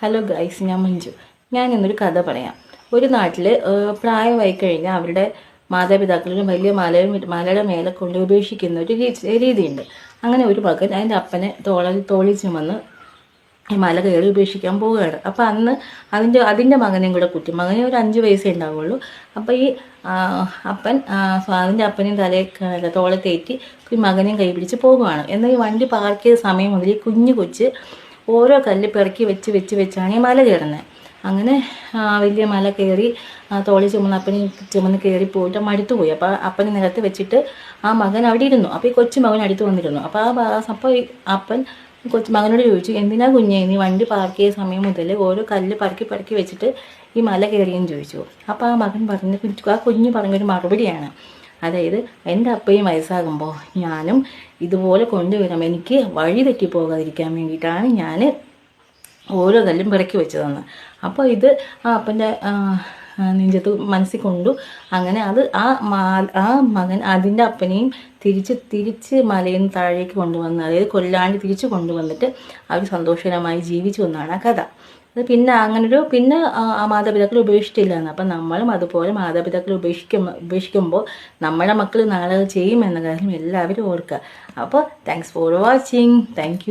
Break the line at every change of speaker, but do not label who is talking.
Hello guys ഞാൻ മഞ്ജു ഞാൻ ഇന്നൊരു കഥ പറയാം. ഒരു നാട്ടിൽ പ്രായമായി കഴിഞ്ഞാൽ അവരുടെ മാതാപിതാക്കളിലും വലിയ മലയും മലയുടെ മേലെ കൊണ്ട് ഉപേക്ഷിക്കുന്ന ഒരു രീതിയുണ്ട്. അങ്ങനെ ഒരു മകൻ അതിന്റെ അപ്പനെ തോള തോളി ചുമന്ന് ഈ മല കയറി ഉപേക്ഷിക്കാൻ പോവുകയാണ്. അപ്പം അന്ന് അതിന്റെ അതിന്റെ മകനെയും കൂടെ കുറ്റി മകനെ ഒരു അഞ്ച് വയസ്സേ ഉണ്ടാവുള്ളൂ. അപ്പം ഈ അപ്പൻ അതിന്റെ അപ്പനെയും തലേ ക- തോളെ തേറ്റി ഈ മകനെയും കൈ പിടിച്ച് പോകുകയാണ് എന്നാൽ ഈ വണ്ടി പാർക്ക് ചെയ്ത സമയം മുതൽ ഈ കുഞ്ഞു കൊച്ച് ഓരോ കല്ല് പെറുക്കി വെച്ച് വെച്ച് വെച്ചാണ് ഈ മല കയറുന്നത്. അങ്ങനെ വലിയ മല കയറി തോളി ചുമന്ന് അപ്പനെ ചുമന്ന് കയറി പോയിട്ട് മടുത്തു പോയി. അപ്പോൾ അപ്പനെ നിലത്ത് വെച്ചിട്ട് ആ മകൻ അവിടെ ഇരുന്നു. അപ്പോൾ ഈ കൊച്ചു മകൻ അടുത്ത് വന്നിരുന്നു. അപ്പോൾ ആ അപ്പോൾ ഈ അപ്പൻ കൊച്ചു മകനോട് ചോദിച്ചു എന്തിനാ കുഞ്ഞേ നീ വണ്ടി പാർക്ക് ചെയ്ത സമയം മുതൽ ഓരോ കല്ല് പറക്കി പറക്കി വെച്ചിട്ട് ഈ മല കയറിയെന്ന് ചോദിച്ചു. അപ്പോൾ ആ മകൻ പറഞ്ഞ ആ കുഞ്ഞ് പറഞ്ഞൊരു മറുപടിയാണ്. അതായത് എന്റെ അപ്പയും വയസ്സാകുമ്പോൾ ഞാനും ഇതുപോലെ കൊണ്ടുവരാം. എനിക്ക് വഴി തെറ്റി പോകാതിരിക്കാൻ വേണ്ടിയിട്ടാണ് ഞാൻ ഓരോ കല്ലും പിറക്കി വെച്ചതെന്ന്. അപ്പോൾ ഇത് ആ അപ്പന്റെ നെഞ്ചത്ത് മനസ്സിൽ കൊണ്ടു. അങ്ങനെ അത് ആ ആ മകൻ അതിന്റെ അപ്പനെയും തിരിച്ച് തിരിച്ച് മലയിൽ നിന്ന് താഴേക്ക് കൊണ്ടുവന്ന് അതായത് കൊല്ലാണ്ട് തിരിച്ച് കൊണ്ടുവന്നിട്ട് അവർ സന്തോഷകരമായി ജീവിച്ചു എന്നാണ് ആ കഥ. അത് പിന്നെ അങ്ങനൊരു പിന്നെ ആ മാതാപിതാക്കളെ ഉപേക്ഷിച്ചില്ല എന്ന് അപ്പം നമ്മളും അതുപോലെ മാതാപിതാക്കളെ ഉപേക്ഷിക്കും ഉപേക്ഷിക്കുമ്പോൾ നമ്മുടെ മക്കൾ നാളെ ചെയ്യുമെന്ന കാര്യം എല്ലാവരും ഓർക്കുക. അപ്പോൾ താങ്ക്സ് ഫോർ വാച്ചിങ് താങ്ക്